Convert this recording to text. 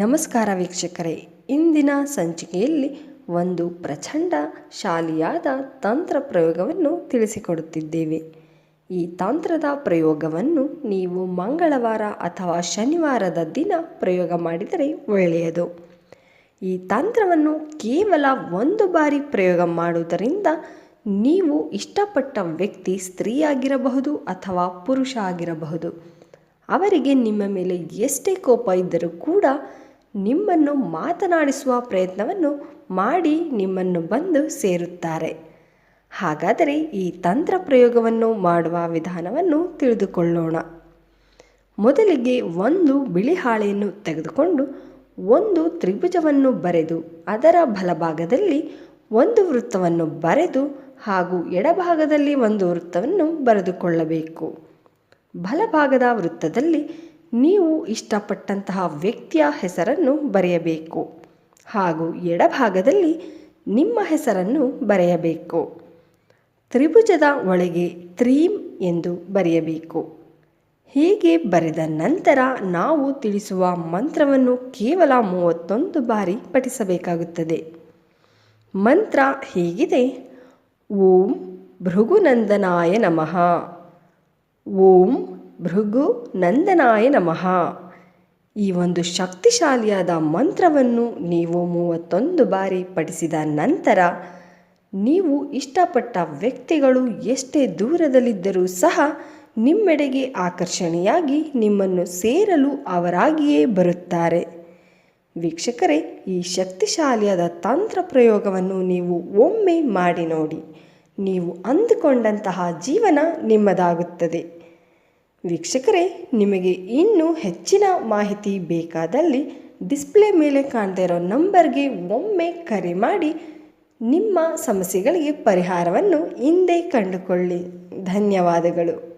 ನಮಸ್ಕಾರ ವೀಕ್ಷಕರೇ. ಇಂದಿನ ಸಂಚಿಕೆಯಲ್ಲಿ ಒಂದು ಪ್ರಚಂಡ ಶಾಲಿಯಾದ ತಂತ್ರ ಪ್ರಯೋಗವನ್ನು ತಿಳಿಸಿಕೊಡುತ್ತಿದ್ದೇವೆ. ಈ ತಂತ್ರದ ಪ್ರಯೋಗವನ್ನು ನೀವು ಮಂಗಳವಾರ ಅಥವಾ ಶನಿವಾರದ ದಿನ ಪ್ರಯೋಗ ಮಾಡಿದರೆ ಒಳ್ಳೆಯದು. ಈ ತಂತ್ರವನ್ನು ಕೇವಲ ಒಂದು ಬಾರಿ ಪ್ರಯೋಗ ಮಾಡುವುದರಿಂದ ನೀವು ಇಷ್ಟಪಟ್ಟ ವ್ಯಕ್ತಿ ಸ್ತ್ರೀಯಾಗಿರಬಹುದು ಅಥವಾ ಪುರುಷ ಆಗಿರಬಹುದು. ಅವರಿಗೆ ನಿಮ್ಮ ಮೇಲೆ ಎಷ್ಟೇ ಕೋಪ ಇದ್ದರೂ ಕೂಡ ನಿಮ್ಮನ್ನು ಮಾತನಾಡಿಸುವ ಪ್ರಯತ್ನವನ್ನು ಮಾಡಿ ನಿಮ್ಮನ್ನು ಬಂದು ಸೇರುತ್ತಾರೆ. ಹಾಗಾದರೆ ಈ ತಂತ್ರ ಪ್ರಯೋಗವನ್ನು ಮಾಡುವ ವಿಧಾನವನ್ನು ತಿಳಿದುಕೊಳ್ಳೋಣ. ಮೊದಲಿಗೆ ಒಂದು ಬಿಳಿ ಹಾಳೆಯನ್ನು ತೆಗೆದುಕೊಂಡು ಒಂದು ತ್ರಿಭುಜವನ್ನು ಬರೆದು ಅದರ ಬಲಭಾಗದಲ್ಲಿ ಒಂದು ವೃತ್ತವನ್ನು ಬರೆದು ಹಾಗೂ ಎಡಭಾಗದಲ್ಲಿ ಒಂದು ವೃತ್ತವನ್ನು ಬರೆದುಕೊಳ್ಳಬೇಕು. ಬಲಭಾಗದ ವೃತ್ತದಲ್ಲಿ ನೀವು ಇಷ್ಟಪಟ್ಟಂತಹ ವ್ಯಕ್ತಿಯ ಹೆಸರನ್ನು ಬರೆಯಬೇಕು. ಹಾಗೂ ಎಡಭಾಗದಲ್ಲಿ ನಿಮ್ಮ ಹೆಸರನ್ನು ಬರೆಯಬೇಕು. ತ್ರಿಭುಜದ ಒಳಗೆ ತ್ರೀಮ್ ಎಂದು ಬರೆಯಬೇಕು. ಹೀಗೆ ಬರೆದ ನಂತರ ನಾವು ತಿಳಿಸುವ ಮಂತ್ರವನ್ನು ಕೇವಲ ಮೂವತ್ತೊಂದು ಬಾರಿ ಪಠಿಸಬೇಕಾಗುತ್ತದೆ. ಮಂತ್ರ ಹೀಗಿದೆ, ಓಂ ಭೃಗುನಂದನಾಯ ನಮಃ. ಓಂ ಭೃಗು ನಂದನಾಯ ನಮಃ. ಈ ಒಂದು ಶಕ್ತಿಶಾಲಿಯಾದ ಮಂತ್ರವನ್ನು ನೀವು ಮೂವತ್ತೊಂದು ಬಾರಿ ಪಠಿಸಿದ ನಂತರ ನೀವು ಇಷ್ಟಪಟ್ಟ ವ್ಯಕ್ತಿಗಳು ಎಷ್ಟೇ ದೂರದಲ್ಲಿದ್ದರೂ ಸಹ ನಿಮ್ಮೆಡೆಗೆ ಆಕರ್ಷಣೆಯಾಗಿ ನಿಮ್ಮನ್ನು ಸೇರಲು ಅವರಾಗಿಯೇ ಬರುತ್ತಾರೆ. ವೀಕ್ಷಕರೇ, ಈ ಶಕ್ತಿಶಾಲಿಯಾದ ತಂತ್ರ ಪ್ರಯೋಗವನ್ನು ನೀವು ಒಮ್ಮೆ ಮಾಡಿ ನೋಡಿ. ನೀವು ಅಂದುಕೊಂಡಂತಹ ಜೀವನ ನಿಮ್ಮದಾಗುತ್ತದೆ. ವೀಕ್ಷಕರೇ, ನಿಮಗೆ ಇನ್ನೂ ಹೆಚ್ಚಿನ ಮಾಹಿತಿ ಬೇಕಾದಲ್ಲಿ ಡಿಸ್ಪ್ಲೇ ಮೇಲೆ ಕಾಣ್ತಾ ಇರೋ ನಂಬರ್ಗೆ ಒಮ್ಮೆ ಕರೆ ಮಾಡಿ, ನಿಮ್ಮ ಸಮಸ್ಯೆಗಳಿಗೆ ಪರಿಹಾರವನ್ನು ಹಿಂದೆ ಕಂಡುಕೊಳ್ಳಿ. ಧನ್ಯವಾದಗಳು.